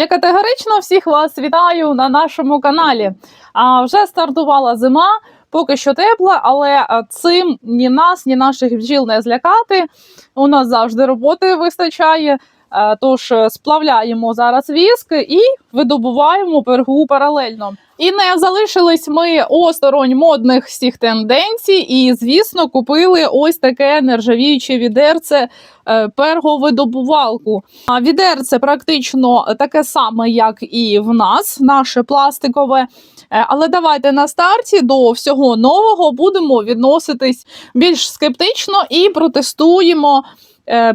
Я категорично всіх вас вітаю на нашому каналі. А вже стартувала зима, поки що тепла, але е, цим ні нас, ні наших бджіл не злякати. У нас завжди роботи вистачає. Е, Тож е, сплавляємо зараз віск і видобуваємо пергу паралельно. І не залишились ми осторонь модних всіх тенденцій, і, звісно, купили ось таке нержавіюче відерце е, перговидобувалку. А відерце практично таке саме, як і в нас, наше пластикове. Але давайте на старті до всього нового будемо відноситись більш скептично і протестуємо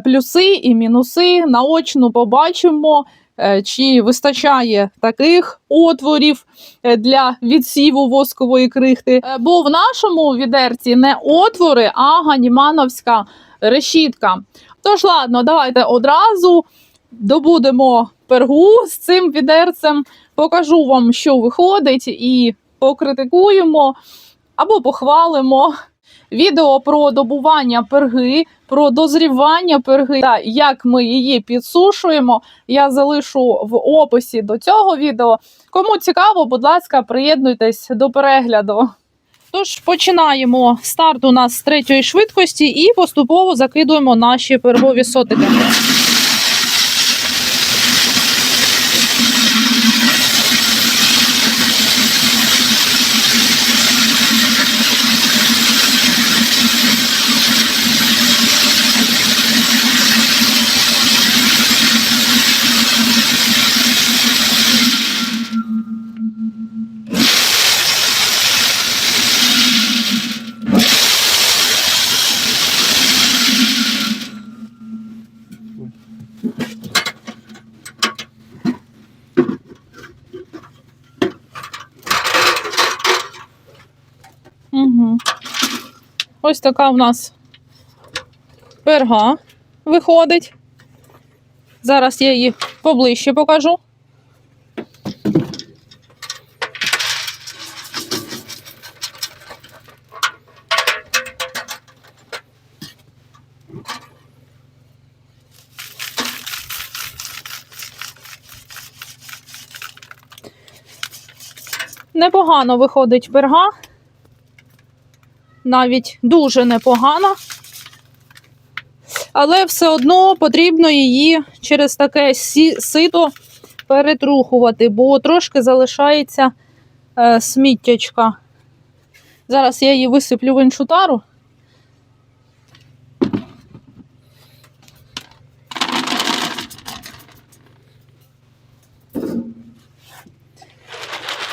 плюси і мінуси. Наочно побачимо, е, чи вистачає таких отворів е, для відсіву воскової крихти. Е, Бо в нашому відерці не отвори, а ганімановська решітка. Тож, ладно, давайте одразу добудемо пергу з цим відерцем, покажу вам, що виходить, і покритикуємо або похвалимо. Відео про добування перги, про дозрівання перги та як ми її підсушуємо. Я залишу в описі до цього відео. Кому цікаво, будь ласка, приєднуйтесь до перегляду. Тож починаємо старт у нас з третьої швидкості і поступово закидуємо наші пергові сотики. Ось така в нас перга виходить. Зараз я її поближче покажу. Непогано виходить перга навіть дуже непогана. Але все одно потрібно її через таке сито перетрухувати, бо трошки залишається е, сміттячка. Зараз я її висиплю в іншу тару.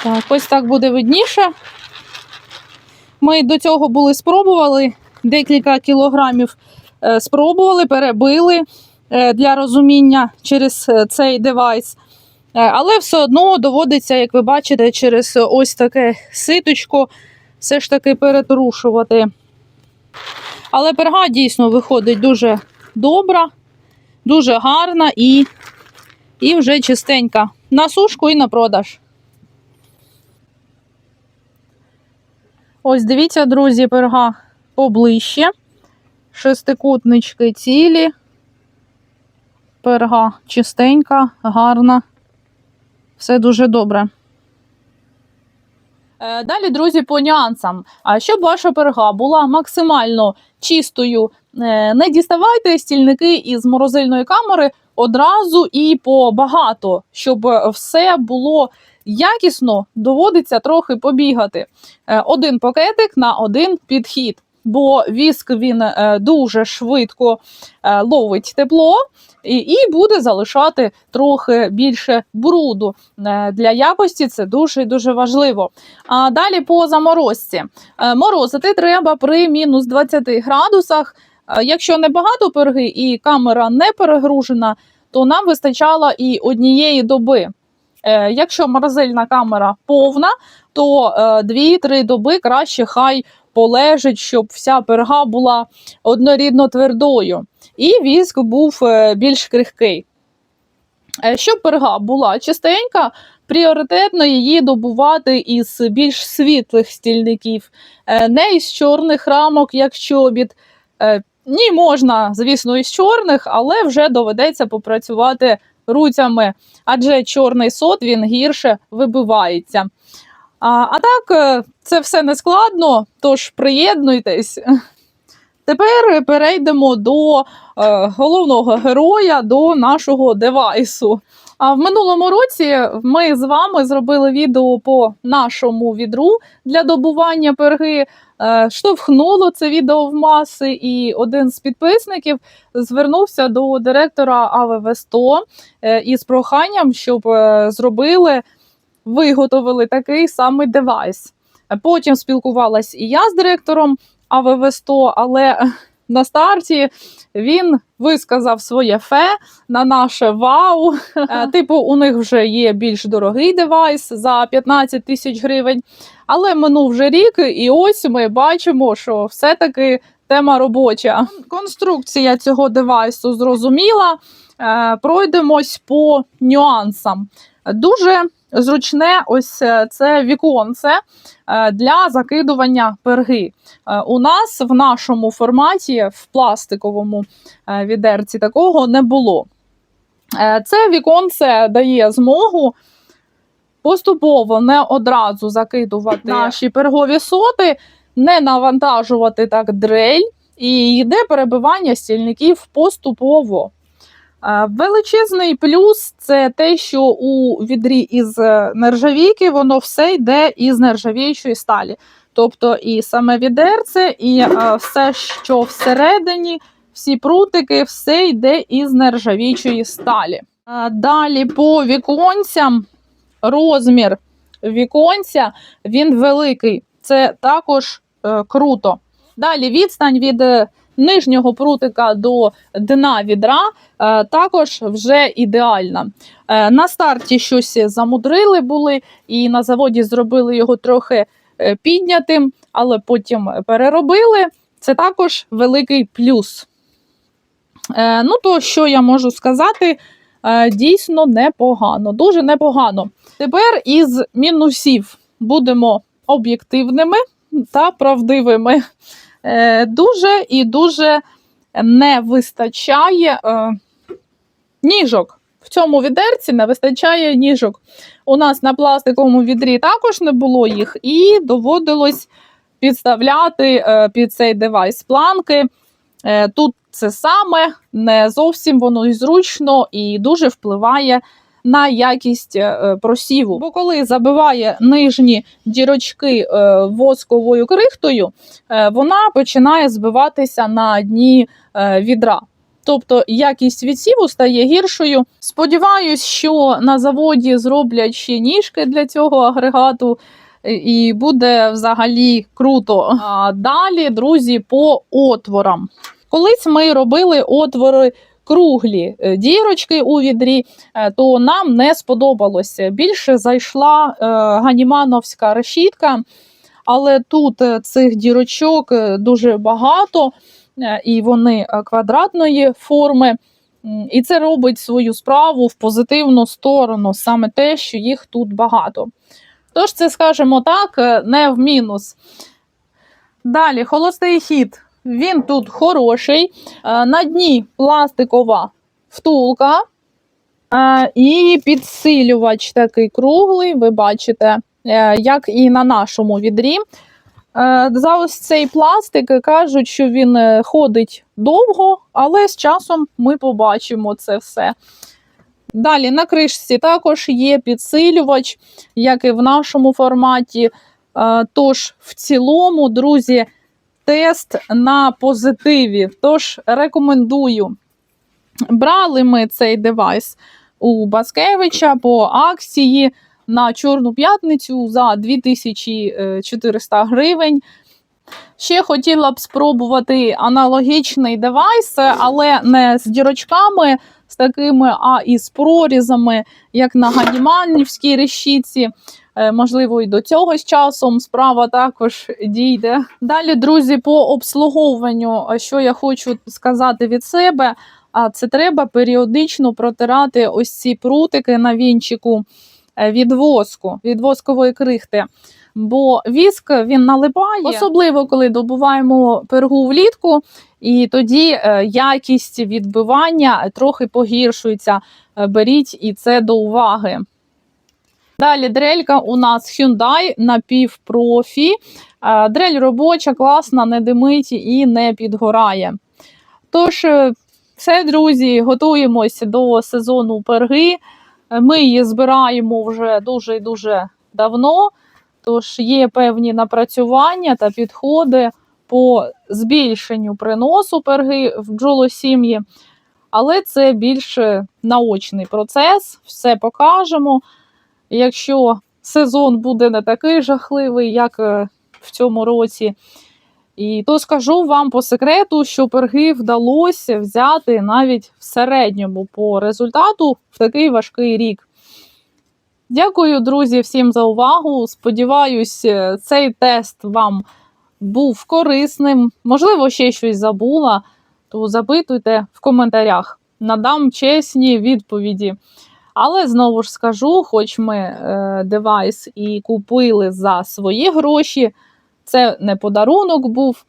Так, ось так буде видніше. Ми до цього були спробували декілька кілограмів е, спробували, перебили е, для розуміння через е, цей девайс. Але все одно доводиться, як ви бачите, через ось таке ситочко все ж таки перетрушувати. Але перга дійсно виходить дуже добра, дуже гарна і, і вже чистенька. На сушку і на продаж. Ось дивіться, друзі, перга поближче. Шестикутнички цілі. Перга чистенька, гарна. Все дуже добре. Е, Далі, друзі, по нюансам. А щоб ваша перга була максимально чистою, е, не діставайте стільники із морозильної камери одразу і побагато, щоб все було якісно, доводиться трохи побігати. Е, Один пакетик на один підхід. Бо віск він е, дуже швидко е, ловить тепло і, буде залишати трохи більше бруду. Для якості це дуже дуже важливо. А далі по заморозці. Морозити треба при мінус 20 градусах. Якщо не багато перги і камера не перегружена, то нам вистачало і однієї доби. Е, Якщо морозильна камера повна, то е, 2-3 доби краще хай полежить, щоб вся перга була однорідно твердою, і віск був е, більш крихкий. Е, Щоб перга була чистенька, пріоритетно її добувати із більш світлих стільників, е, не із чорних рамок, як чобіт. Ні, можна, звісно, із чорних, але вже доведеться попрацювати руцями, адже чорний сот він гірше вибивається. А, а так, е, це все не складно, тож приєднуйтесь. Тепер перейдемо до е, головного героя, до нашого девайсу. А в минулому році ми з вами зробили відео по нашому відру для добування перги. Е, Штовхнуло це відео в маси, і один з підписників звернувся до директора АВВ 100 е, із проханням, щоб е, зробили, виготовили такий самий девайс. Потім спілкувалась і я з директором АВВ 100, але на старті він висказав своє фе на наше вау. Е, Типу, у них вже є більш дорогий девайс за 15 тисяч гривень. Але минув вже рік, і ось ми бачимо, що все-таки тема робоча. Конструкція цього девайсу зрозуміла. Е, Пройдемось по нюансам. Дуже зручне ось е, це віконце е, для закидування перги. Е, У нас в нашому форматі, в пластиковому відерці, такого не було. Це віконце дає змогу поступово не одразу закидувати наші пергові соти, не навантажувати так дрель, і йде перебивання стільників поступово. Величезний плюс це те, що у відрі із е, нержавійки воно все йде із нержавіючої сталі. Тобто і саме відерце, і е, все, що всередині, всі прутики, все йде із нержавіючої сталі. Далі по віконцям розмір віконця він великий. Це також е, круто. Далі відстань від нижнього прутика до дна відра е, також вже ідеальна. Е, на старті щось замудрили були, і на заводі зробили його трохи е, піднятим, але потім переробили. Це також великий плюс. Ну, то що я можу сказати? Дійсно непогано, дуже непогано. Тепер із мінусів будемо об'єктивними та правдивими. Е, дуже і дуже не вистачає е, ніжок. В цьому відерці не вистачає ніжок. У нас на пластиковому відрі також не було їх, і доводилось підставляти е, під цей девайс планки. Тут це саме не зовсім воно і зручно і дуже впливає на якість е, просіву. Бо коли забиває нижні дірочки е, восковою крихтою, е, вона починає збиватися на дні е, відра. Тобто якість відсіву стає гіршою. Сподіваюсь, що на заводі зроблять ще ніжки для цього агрегату, е, і буде взагалі круто. А далі, друзі, по отворам. Колись ми робили отвори круглі е, дірочки у відрі, е, то нам не сподобалося. Більше зайшла е, ганімановська решітка, але тут цих дірочок дуже багато, і вони квадратної форми. І це робить свою справу в позитивну сторону, саме те, що їх тут багато. Тож, це, скажімо так, не в мінус. Далі, холостий хід. Він тут хороший. Е, На дні пластикова втулка. е, І підсилювач такий круглий, ви бачите, е, як і на нашому відрі. За ось цей пластик кажуть, що він ходить довго, але з часом ми побачимо це все. Далі на кришці також є підсилювач, як і в нашому форматі. Тож, в цілому, друзі, тест на позитиві. Тож рекомендую. Брали ми цей девайс у Баскевича по акції на Чорну п'ятницю за 2400 гривень. Ще хотіла б спробувати аналогічний девайс, але не з дірочками, з такими, а із прорізами, як на ганіманівській решітці. Е, Можливо, і до цього з часом справа також дійде. Далі, друзі, по обслуговуванню, що я хочу сказати від себе, а це треба періодично протирати ось ці прутики на вінчику е, від воску, від воскової крихти. бо віск він налипає, особливо коли добуваємо пергу влітку, і тоді е, якість відбивання трохи погіршується. Е, Беріть і це до уваги. Далі дрелька у нас Hyundai напівпрофі. Е, Дрель робоча, класна, не димить і не підгорає. Тож, е, все, друзі, готуємося до сезону перги. Е, Ми її збираємо вже дуже і дуже давно. Тож є певні напрацювання та підходи по збільшенню приносу перги в бджолосім'ї. Але це більше наочний процес, все покажемо. Якщо сезон буде не такий жахливий, як е, в цьому році, і то скажу вам по секрету, що перги вдалося взяти навіть в середньому по результату в такий важкий рік. Дякую, друзі, всім за увагу. Сподіваюсь, е, цей тест вам був корисним. Можливо, ще щось забула, то запитуйте в коментарях. Надам чесні відповіді. Але знову ж скажу, хоч ми е, девайс і купили за свої гроші, це не подарунок був.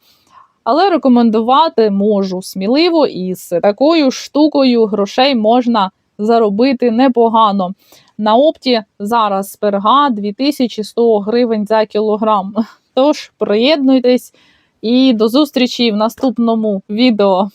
Але рекомендувати можу сміливо, і з такою штукою грошей можна заробити непогано. На опті зараз перга 2100 гривень за кілограм. Тож приєднуйтесь і до зустрічі в наступному відео.